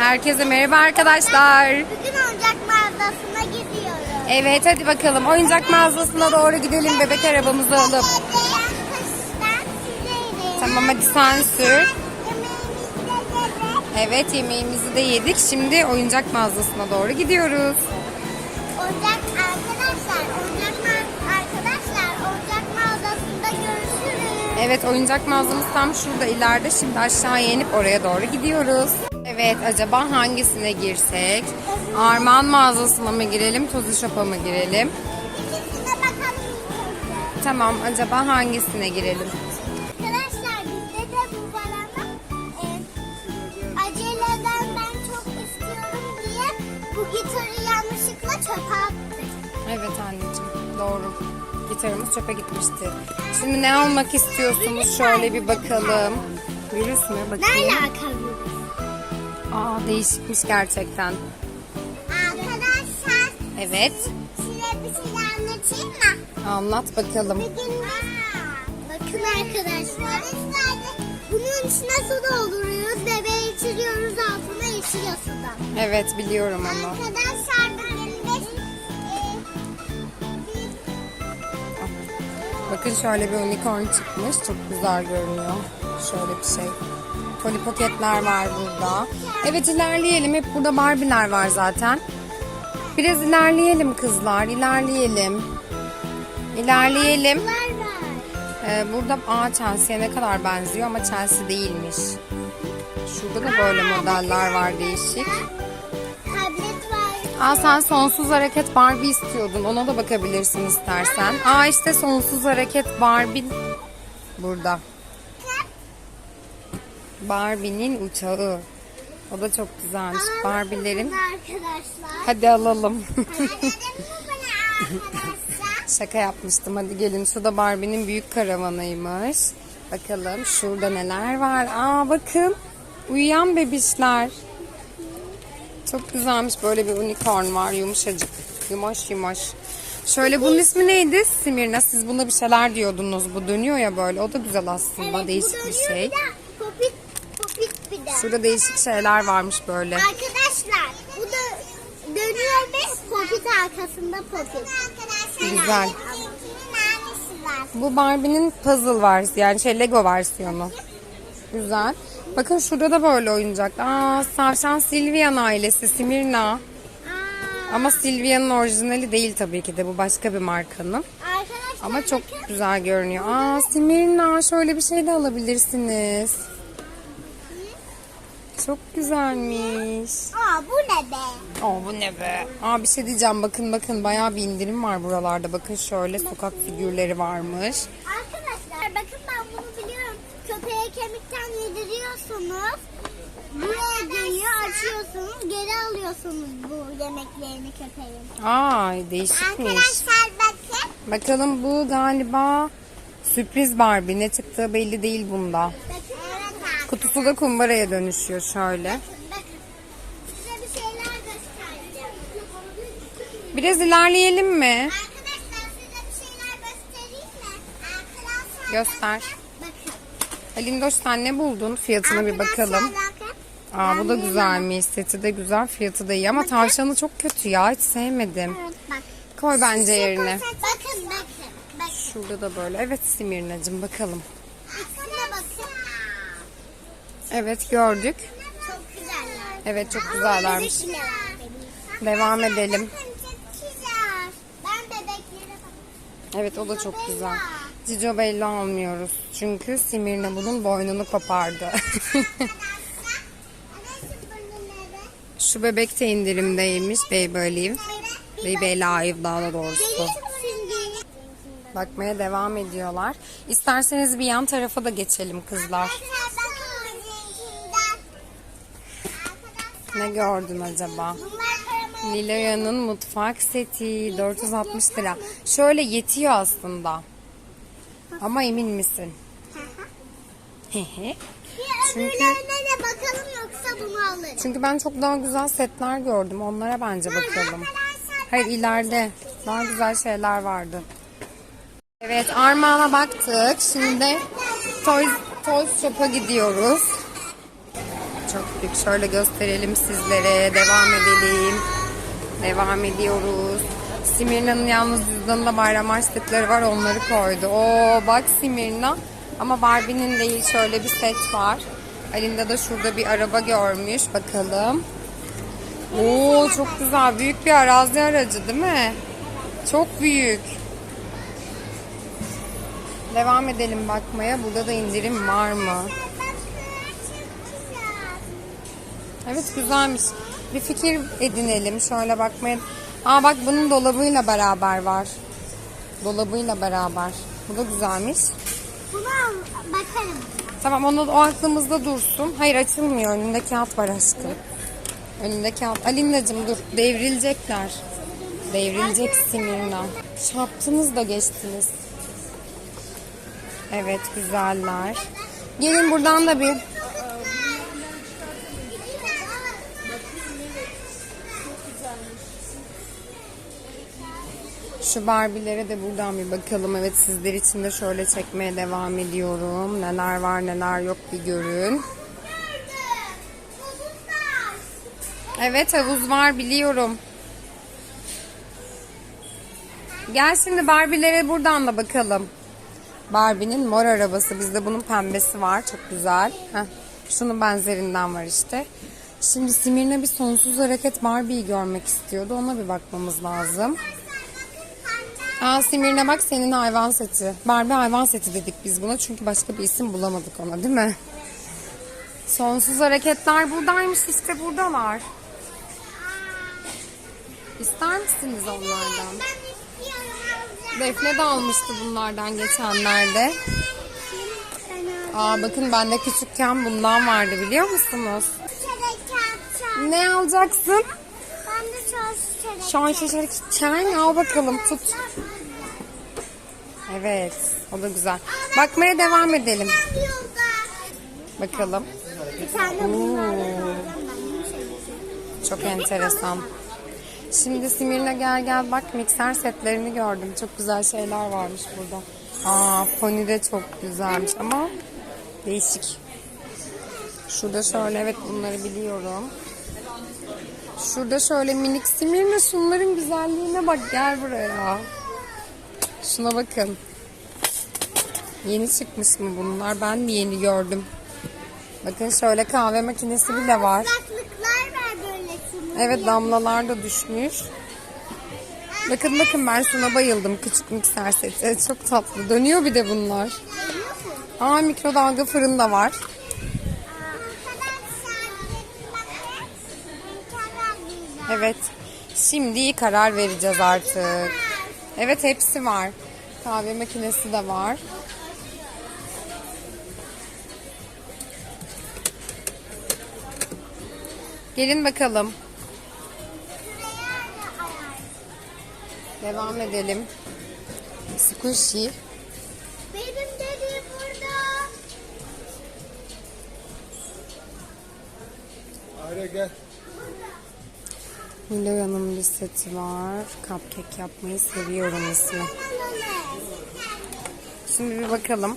Herkese merhaba arkadaşlar. Bugün oyuncak mağazasına gidiyoruz. Evet hadi bakalım oyuncak mağazasına doğru gidelim bebek arabamızı alıp. Tamam hadi sen sür. Evet yemeğimizi de yedik. Şimdi oyuncak mağazasına doğru gidiyoruz. oyuncak arkadaşlar, oyuncak arkadaşlar, oyuncak mağazasında görüşürüz. Evet oyuncak mağazamız tam şurada ileride. Şimdi aşağıya inip oraya doğru gidiyoruz. Evet acaba hangisine girsek? Armağan mağazasına mı girelim, Tozu Shop'a mı girelim? İkisine bakalım ilk. Tamam acaba hangisine girelim? Arkadaşlar bizde de bu var ama e, aceleden ben çok istiyorum diye bu gitarı yanlışlıkla çöpe attık. Evet anneciğim doğru. Gitarımız çöpe gitmişti. Şimdi ne almak istiyorsunuz? Şöyle bir bakalım. Virüs mü? Ne Bakayım. alakalı? Aa değişikmiş gerçekten. Arkadaşlar Evet. size bir şey anlatayım mı? Anlat bakalım. Bugün bakın arkadaşlar. Bunun içine su dolduruyoruz. Bebeği içiriyoruz altına içiyor sudan. Evet biliyorum onu. Arkadaşlar bugün de Bakın şöyle bir unicorn çıkmış. Çok güzel görünüyor. Şöyle bir şey. Polly Pocket'ler var burada. Evet ilerleyelim. Hep burada Barbie'ler var zaten. Biraz ilerleyelim kızlar. İlerleyelim. İlerleyelim. Ee, burada aa Chelsea'ye ne kadar benziyor ama Chelsea değilmiş. Şurada da böyle modeller var değişik. Aa sen sonsuz hareket Barbie istiyordun. Ona da bakabilirsin istersen. Aa işte sonsuz hareket Barbie burada. Barbie'nin uçağı. O da çok güzelmiş. Barbie'lerin. Arkadaşlar. Hadi alalım. Şaka yapmıştım. Hadi gelin. Şu da Barbie'nin büyük karavanıymış. Bakalım şurada neler var. Aa bakın. Uyuyan bebişler. Çok güzelmiş. Böyle bir unicorn var. Yumuşacık. Yumuş yumuş. Şöyle bunun ismi neydi? Simirna. Siz buna bir şeyler diyordunuz. Bu dönüyor ya böyle. O da güzel aslında. Evet, değişik bir şey. Bir de popit, popit bir de. Şurada değişik şeyler varmış böyle. Arkadaşlar bu da dönüyor ve popit arkasında popit. Güzel. Bu Barbie'nin puzzle versiyonu. Yani şey Lego versiyonu. Güzel. Bakın şurada da böyle oyuncak. Aa, Savşan Silvian ailesi Simirna. Aa, Ama Silvia'nın orijinali değil tabii ki de. Bu başka bir markanın. arkadaşlar Ama çok bakın. güzel görünüyor. Aa Simirna şöyle bir şey de alabilirsiniz. Çok güzelmiş. Aa bu ne be? Aa bu ne be? Aa bir şey diyeceğim. Bakın bakın bayağı bir indirim var buralarda. Bakın şöyle sokak figürleri varmış. Arkadaşlar bakın ben bunu biliyorum. Köpeğe kemikten yediriyorsunuz. Buraya dönüyor açıyorsunuz geri alıyorsunuz bu yemeklerini köpeğin. Aa değişikmiş. Arkadaşlar bakın. Bakalım bu galiba sürpriz Barbie. Ne çıktığı belli değil bunda. Bakın Kutusu da kumbaraya dönüşüyor şöyle. Bakın size bir şeyler göstereceğim. Biraz ilerleyelim mi? Göster. bakın. Alindoş sen ne buldun? Fiyatına bir bakalım. Bakın. Aa bu da güzelmiş. Seti de güzel, fiyatı da iyi ama tavşanı çok kötü ya. Hiç sevmedim. Evet bak. Koy bence yerine. Bakın bakın. Bakın. Şurada da böyle. Evet Simirnacığım bakalım. Evet gördük. Çok güzeller. Evet çok güzellermiş. Devam edelim. Evet o da çok güzel. Cico Bella almıyoruz. Çünkü Simirna bunun boynunu kopardı. Şu bebek de indirimdeymiş Baby Olive. Baby Alive daha da doğrusu. Bakmaya devam ediyorlar. İsterseniz bir yan tarafa da geçelim kızlar. Ne gördün acaba? Niloya'nın mutfak seti 460 lira. Şöyle yetiyor aslında. Ama emin misin? Hehe. Çünkü- Öbürlerine de bakalım yoksa bunu alırım. Çünkü ben çok daha güzel setler gördüm. Onlara bence bakalım. Hayır ileride daha güzel şeyler vardı. Evet Armağan'a baktık. Şimdi Toys, Toys Shop'a gidiyoruz. Çok büyük. Şöyle gösterelim sizlere. Devam edelim. Devam ediyoruz. Simirna'nın yalnız cüzdanında bayram harçlıkları var. Onları koydu. Oo bak Simirna. Ama Barbie'nin değil. Şöyle bir set var. Elinde de şurada bir araba görmüş. Bakalım. Oo çok güzel. Büyük bir arazi aracı değil mi? Çok büyük. Devam edelim bakmaya. Burada da indirim var mı? Evet güzelmiş. Bir fikir edinelim. Şöyle bakmaya. Aa bak bunun dolabıyla beraber var. Dolabıyla beraber. Bu da güzelmiş. Buna bakarım. Tamam onu o aklımızda dursun. Hayır açılmıyor. Önünde kağıt var aşkım. Önünde kağıt. Alina'cığım dur. Devrilecekler. Devrilecek Simirna. Çarptınız da geçtiniz. Evet güzeller. Gelin buradan da bir Şu Barbie'lere de buradan bir bakalım. Evet sizler için de şöyle çekmeye devam ediyorum. Neler var neler yok bir görün. Evet havuz var biliyorum. Gel şimdi Barbie'lere buradan da bakalım. Barbie'nin mor arabası. Bizde bunun pembesi var. Çok güzel. Heh. Şunun benzerinden var işte. Şimdi Simir'le bir sonsuz hareket Barbie'yi görmek istiyordu. Ona bir bakmamız lazım. Aa Simir'le bak senin hayvan seti. Barbie hayvan seti dedik biz buna çünkü başka bir isim bulamadık ona değil mi? Sonsuz hareketler buradaymış işte buradalar. İster misiniz onlardan? Defne de almıştı bunlardan geçenlerde. Aa bakın bende küçükken bundan vardı biliyor musunuz? Ne alacaksın? Ben de çörek Şu an şeşerik çay al bakalım tut. Evet o da güzel. Bakmaya devam edelim. Bakalım. Alacağım Çok enteresan. Şimdi Simir'le gel gel bak mikser setlerini gördüm. Çok güzel şeyler varmış burada. Aa pony de çok güzelmiş ama değişik. Şurada şöyle evet bunları biliyorum. Şurada şöyle minik Simir'le şunların güzelliğine bak gel buraya. Şuna bakın. Yeni çıkmış mı bunlar? Ben de yeni gördüm. Bakın şöyle kahve makinesi bile var. Evet damlalar da düşmüş. Bakın bakın ben şuna bayıldım. Küçük mikser seti. Çok tatlı. Dönüyor bir de bunlar. Aa mikrodalga fırın da var. Evet. Şimdi karar vereceğiz artık. Evet hepsi var. Kahve makinesi de var. Gelin bakalım. Devam edelim. Squishy. Benim dediğim burada. Arya gel. Niloya'nın bir seti var. Cupcake yapmayı seviyorum ismi. Şimdi bir bakalım.